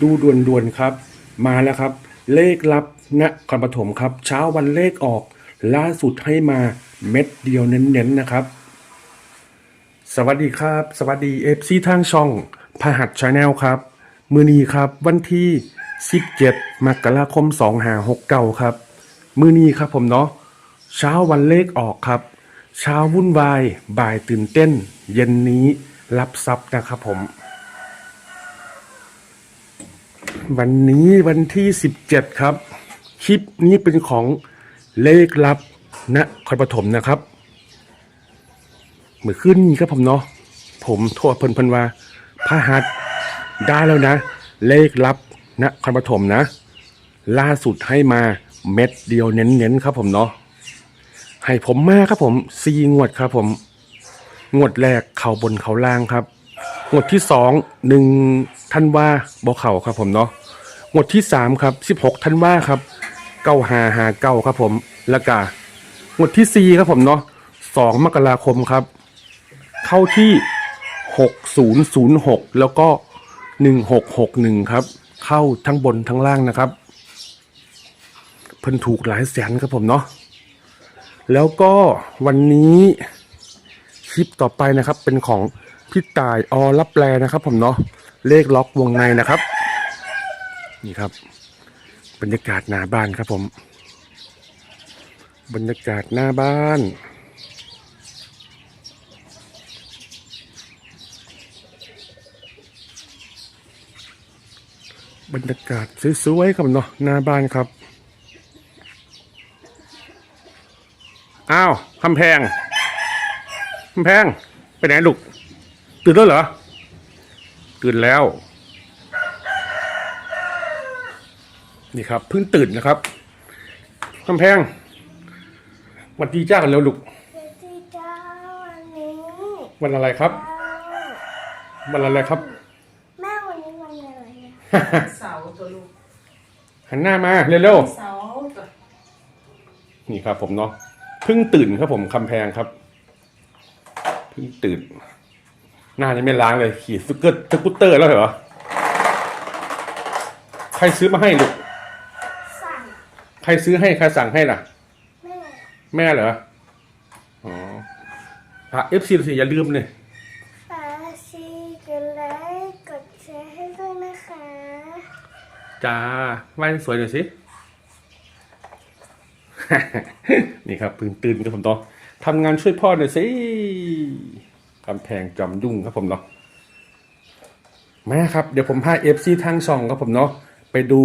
ดูด่วนๆครับ มาแล้วครับ เลขลับนครปฐมครับ เช้าวันเลขออก ล่าสุดให้มาเม็ดเดียวเน้นๆนะครับ สวัสดีครับ สวัสดีเอฟซีทางช่องพหัสชาแนลครับ มือนีครับ วันที่ 17 มกราคม2569ครับ มือนีครับผมเนาะเช้าวันเลขออกครับ เช้าวุ่นวาย บ่ายตื่นเต้น เย็นนี้รับทรัพย์นะครับผม วันนี้วันที่ 17 ครับ คลิปนี้เป็นของเลขลับณครปฐมนะครับเมื่อขึ้นนี้ครับผมเนาะผมโทรเพิ่นเพิ่นว่าพระหัสได้แล้วนะ เลขลับณครปฐมนะ ล่าสุดให้มาเม็ดเดียวเน้นๆครับผมเนาะให้ผมมาครับผมซีงวดครับผม งวดแรกเข่าบนเข่าล่างครับ งวดที่สองหนึ่งท่านว่าบอเข่าครับผมเนาะงวดที่สามครับสิบหกท่านว่าครับเก้าหาหาเก้าครับผมแล้วก็งวดที่สี่ครับผมเนาะสองมกราคมครับ เข้าที่หกศูนย์ศูนย์หกแล้วก็หนึ่งหกหกหนึ่งครับ เข้าทั้งบนทั้งล่างนะครับ เพิ่นถูกหลายแสนครับผมเนาะแล้วก็วันนี้คลิปต่อไปนะครับเป็นของ พี่ตายอรับแปลนะครับ ผมเนาะเลขล็อกวงในนะครับ นี่ครับ บรรยากาศหน้าบ้านครับผม บรรยากาศหน้าบ้านบรรยากาศสวยๆครับเนาะหน้าบ้านครับ อ้าวคำแพงคำแพง ไปไหนลูก ตื่นแล้วเหรอ ตื่นแล้ว นี่ครับเพิ่งตื่นนะครับคำแพงหวันดีจ้ากันแล้วลูกสวัสดีจ้าวันนี้วันอะไรครับ วันอะไรครับ แม่วันนี้วันอะไรอะเสาตัวลูก หันหน้ามาเร็วเสาตัวๆนี่ครับผมเนาะเพิ่งตื่นครับผมคำแพงครับ เพิ่งตื่น หน้ายังไม่ล้างเลย ขี่สกูตเตอร์สกูตเตอร์แล้วเหรอ ใครซื้อมาให้ลูก สั่งใครซื้อให้ใครสั่งให้ล่ะ แม่แม่เหรอ อ๋อพระเอฟซีสิอย่าลืมเลยปาซีกดไลค์กดแชร์ให้ด้วยนะคะจ้าไหว้สวยหน่อยสิ นี่ครับตื่นตื่นครับผมต่อทำงานช่วยพ่อหน่อยสิ กำแพงจอมยุ่งครับผมเนาะมาครับเดี๋ยวผมพาเอฟซีทางช่องครับผมเนาะไปดู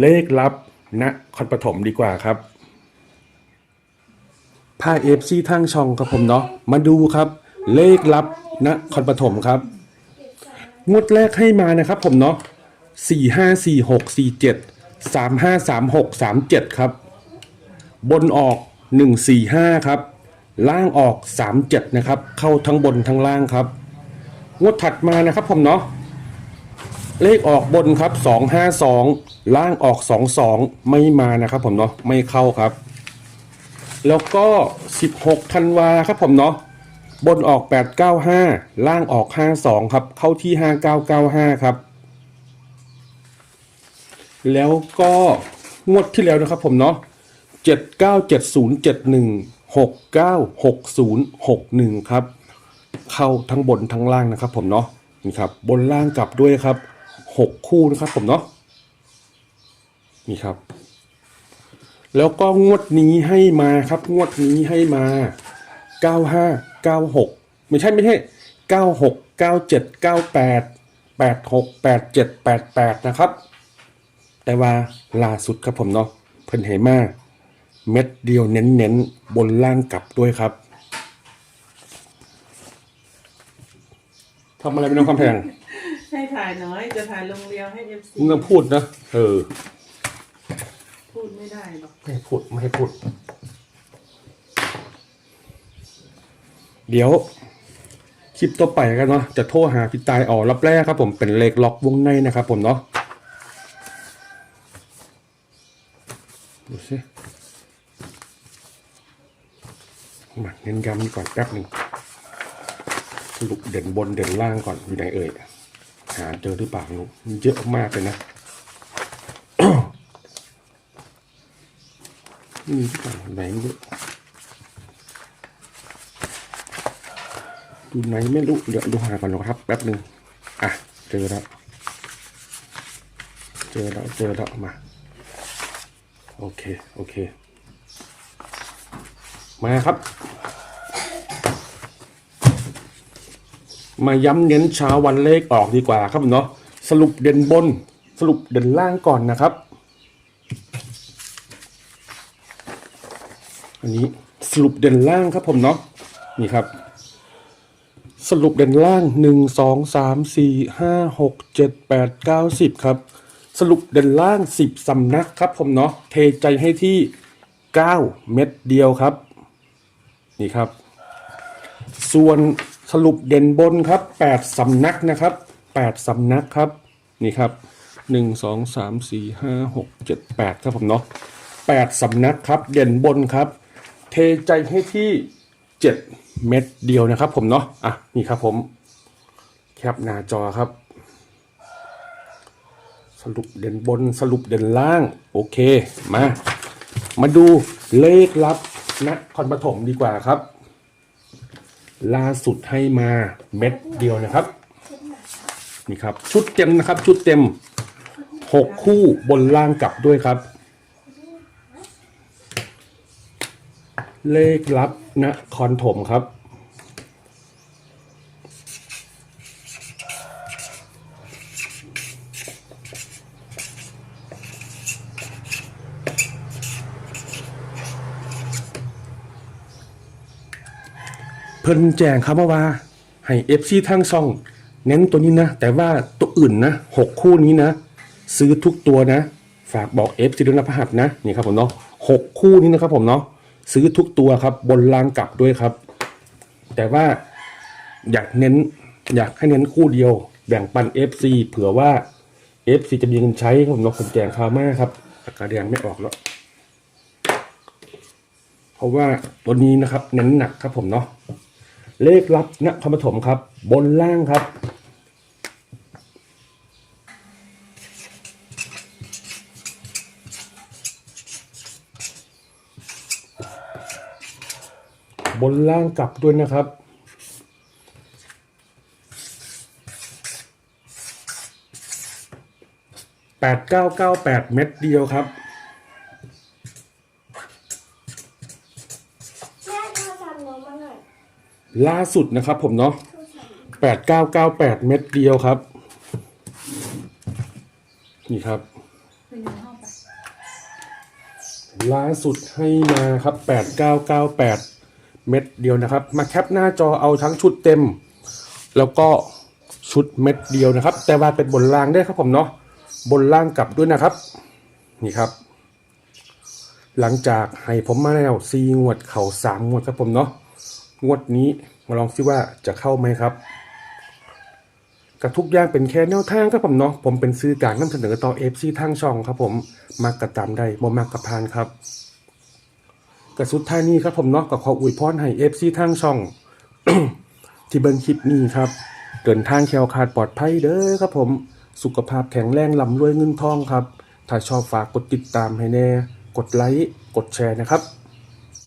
เลขลับณคอนปฐมดีกว่าครับพาเอฟซีทางช่องครับผมเนาะมาดูครับ เลขลับณคอนปฐมครับงวดแรกให้มานะครับผมเนาะสี่ห้าสี่หกสี่เจ็ดสามห้าสามหกสามเจ็ดครับ บนออกหนึ่งสี่ห้าครับ ล่างออกสามเจ็ดนะครับ เข้าทั้งบนทั้งล่างครับงวดถัดมานะครับผมเนาะเลขออกบนครับสองห้าสองล่างออกสองสองไม่มานะครับผมเนาะไม่เข้าครับ แล้วก็สิบหกธันวาครับผมเนาะบนออกแปดเก้าห้าล่างออกห้าสองครับ เข้าที่ห้าเก้าเก้าห้าครับ แล้วก็งวดที่แล้วนะครับผมเนาะเจ็ ดเก้าเจ็ดศูนย์เจ็ดหกเก้าหกศูนย์หกหนึ่งครับ เข้าทั้งบนทั้งล่างนะครับ ผมเนาะนี่ครับบนล่างกลับด้วยครับหกคู่นะครับ ผมเนาะนี่ครับ แล้วก็งวดนี้ให้มาครับ งวดนี้ให้มาเก้าห้าเก้าหกไม่ใช่ไม่ใช่เก้าหกเก้าเจ็ดเก้าแปดแปดหกแปดเจ็ดแปดแปดนะครับ แต่ว่าล่าสุดครับผมเนาะเพิ่นเหมา เม็ดเดียวเน้นๆ บนล่างกลับด้วยครับทำอะไรเป็นน้องคำแพง ให้ถ่ายน้อยจะถ่ายลงเรียวให้เอฟซีมึงต้องพูดนะ เออ พูดไม่ได้หรอกไม่ให้พูดไม่ให้พูด เดี๋ยว คลิปต่อไปกันเนาะจะโทรหาพี่ตายออกรับแรกครับผมเป็นเลขล็อกวงในนะครับผมเนาะดูสิ มาเน้นย้ำก่อนแป๊บหนึ่งสรุปเด่นบนเด่นล่างก่อนอยู่ไหนเอ่ยหาเจอหรือเปล่าไม่รู้มันเยอะมากเลยนะนี่หรือเปล่าไหนไม่รู้ดูไหนไม่รู้เดี๋ยวดูหาก่อนนะครับแป๊บหนึ่งอะเจอแล้วเจอแล้วเจอแล้วมาโอเคโอเค มาครับ มาย้ำเน้นเช้าวันเลขออกดีกว่าครับเนาะสรุปเด่นบนสรุปเด่นล่างก่อนนะครับ อันนี้สรุปเด่นล่างครับผมเนาะนี่ครับ สรุปเด่นล่างหนึ่งสองสามสี่ห้าหกเจ็ดแปดเก้าสิบครับ สรุปเด่นล่างสิบสำนักครับผมเนาะเทใจให้ที่เก้าเม็ดเดียวครับ นี่ครับ ส่วนสรุปเด่นบนครับแปดสำนักนะครับแปดสำนักครับนี่ครับหนึ่งสองสามสี่ห้าหกเจ็ดแปดครับผมเนาะแปดสำนักครับ เด่นบนครับ เทใจให้ที่เจ็ดเม็ดเดียวนะครับ ผมเนาะอะนี่ครับผมแคปหน้าจอครับ สรุปเด่นบนสรุปเด่นล่าง โอเค มา มาดูเลขลับ นครปฐมดีกว่าครับ ล่าสุดให้มาเม็ดเดียวนะครับ นี่ครับ ชุดเต็มนะครับ ชุดเต็มหกคู่บนล่างกลับด้วยครับ เลขลับนครถมครับ พิ่นแจ้งครับว่าให้เอฟซีทั้งช่องเน้นตัวนี้นะ แต่ว่าตัวอื่นนะหกคู่นี้นะ ซื้อทุกตัวนะ ฝากบอกเอฟซีด้วยนะพหัสนะนี่ครับผมเนาะหกคู่นี้นะครับผมเนาะซื้อทุกตัวครับ บนล่างกลับด้วยครับ แต่ว่าอยากเน้นอยากให้เน้นคู่เดียว แบ่งปัน FC เผื่อว่า FC จะมีเงินใช้ครับผมเนาะผมแจงข่าวมาครับปากกาแดงไม่ออกแล้ว เพราะว่าตัวนี้นะครับ เน้นหนักครับผมเนาะ เลขลับนครปฐมครับ บนล่างครับ บนล่างกลับด้วยนะครับแปดเก้าเก้าแปดเม็ดเดียวครับ ล่าสุดนะครับผมเนาะแปดเก้าเก้าแปดเม็ดเดียวครับ นี่ครับ ล่าสุดให้มาครับแปดเก้าเก้าแปดเม็ดเดียวนะครับ มาแคปหน้าจอเอาทั้งชุดเต็ม แล้วก็ชุดเม็ดเดียวนะครับ แต่ว่าเป็นบนล่างได้ครับผมเนาะบนล่างกลับด้วยนะครับ นี่ครับ หลังจากให้ผมมาแล้วซีงวดเข่าสามงวดครับผมเนาะ งวดนี้มาลองซิว่าจะเข้าไหมครับกับทุกอย่างเป็นแค่แนวทางครับผมเนาะผมเป็นซื้อกลางนำเสนอต่อเอฟซีทางช่องครับผมมากกระตามได้บ่มากกระพานครับกับสุดท้ายนี้ครับผมเนาะกับขออวยพรให้เอฟซีทางช่อง ที่เบิ่งคลิปนี้ครับเดินทางแคล้วคลาดปลอดภัยเด้อครับผมสุขภาพแข็งแรงลำรวยเงินทองครับ ถ้าชอบฝากกดติดตามให้แน่ กดไลค์ กดแชร์นะครับ